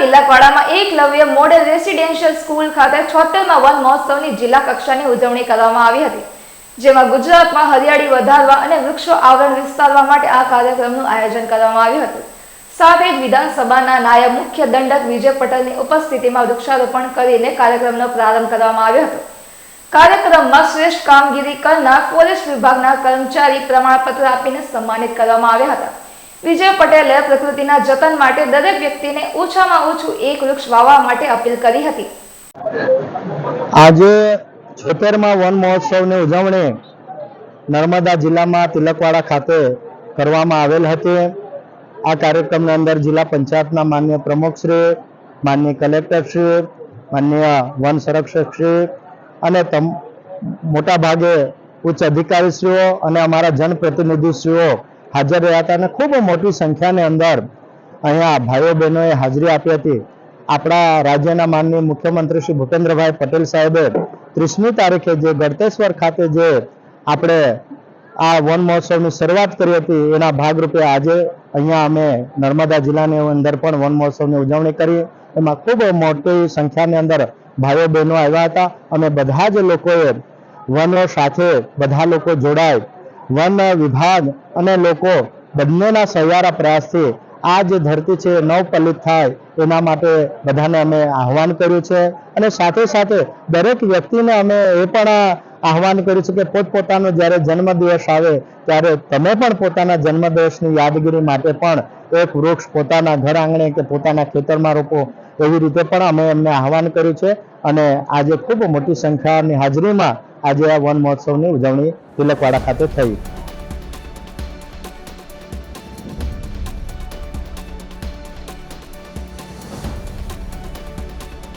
તિલકવાડામાં Eklavya model residential school ખાતે છોતેરમાં one મહોત્સવની જિલ્લા કક્ષાની ઉજવણી કરવામાં આવી હતી, જેમાં ગુજરાતમાં હરિયાળી વધારવા અને વૃક્ષો આવરણ વિસ્તારવા માટે આ કાર્યક્રમનું આયોજન કરવામાં આવ્યું હતું. સાથે વિધાનસભાના નાયબ મુખ્ય દંડક વિજય પટેલની ઉપસ્થિતિમાં વૃક્ષારોપણ કરીને કાર્યક્રમનો પ્રારંભ કરવામાં આવ્યો હતો. કાર્યક્રમમાં શ્રેષ્ઠ કામગીરી કરનાર ફોરેસ્ટ વિભાગના કર્મચારી પ્રમાણપત્ર આપીને સન્માનિત કરવામાં આવ્યા હતા. વિજય પટેલે પ્રકૃતિના જતન માટે દરેક વ્યક્તિને ઓછામાં ઓછું એક વૃક્ષ વાવવા માટે અપીલ કરી હતી. આજે છોતેરમાં વન મહોત્સવની ઉજવણી નર્મદા જિલ્લામાં તિલકવાડા ખાતે કરવામાં આવેલ હતી. આ કાર્યક્રમની અંદર જિલ્લા પંચાયતના માન્ય પ્રમુખશ્રી, માન્ય કલેક્ટરશ્રી, માન્ય વન સંરક્ષકશ્રી અને મોટા ભાગે ઉચ્ચ અધિકારીશ્રીઓ અને અમારા જનપ્રતિનિધિશ્રીઓ હાજર રહ્યા હતા અને ખૂબ મોટી સંખ્યાની અંદર અહીંયા ભાઈઓ બહેનોએ હાજરી આપી હતી. આપણા રાજ્યના માનનીય મુખ્યમંત્રી શ્રી ભૂપેન્દ્રભાઈ પટેલ સાહેબે ત્રીસમી તારીખે જે ગળતેશ્વર ખાતે જે આપણે આ વન મહોત્સવની શરૂઆત કરી હતી, એના ભાગરૂપે આજે અહીંયા અમે નર્મદા જિલ્લાની અંદર પણ વન મહોત્સવની ઉજવણી કરી. એમાં ખૂબ મોટી સંખ્યાની અંદર ભાઈઓ બહેનો આવ્યા હતા અને બધા જ લોકોએ વનો સાથે બધા લોકો જોડાય વન વિભાગ અને લોકો બંનેના સહિયારા પ્રયાસથી આ જે ધરતી છે નવપલિત થાય, એના માટે બધાને અમે આહવાન કર્યું છે. અને સાથે સાથે દરેક વ્યક્તિને અમે એ પણ આહવાન કર્યું છે કે પોતપોતાનો જ્યારે જન્મદિવસ આવે, ત્યારે તમે પણ પોતાના જન્મદિવસની યાદગીરી માટે પણ એક વૃક્ષ પોતાના ઘર આંગણે કે પોતાના ખેતરમાં રોપો, એવી રીતે પણ અમે એમને આહવાન કર્યું છે. અને આજે ખૂબ મોટી સંખ્યાની હાજરીમાં આજે આ વન મહોત્સવની ઉજવણી તિલકવાડા ખાતે થઈ.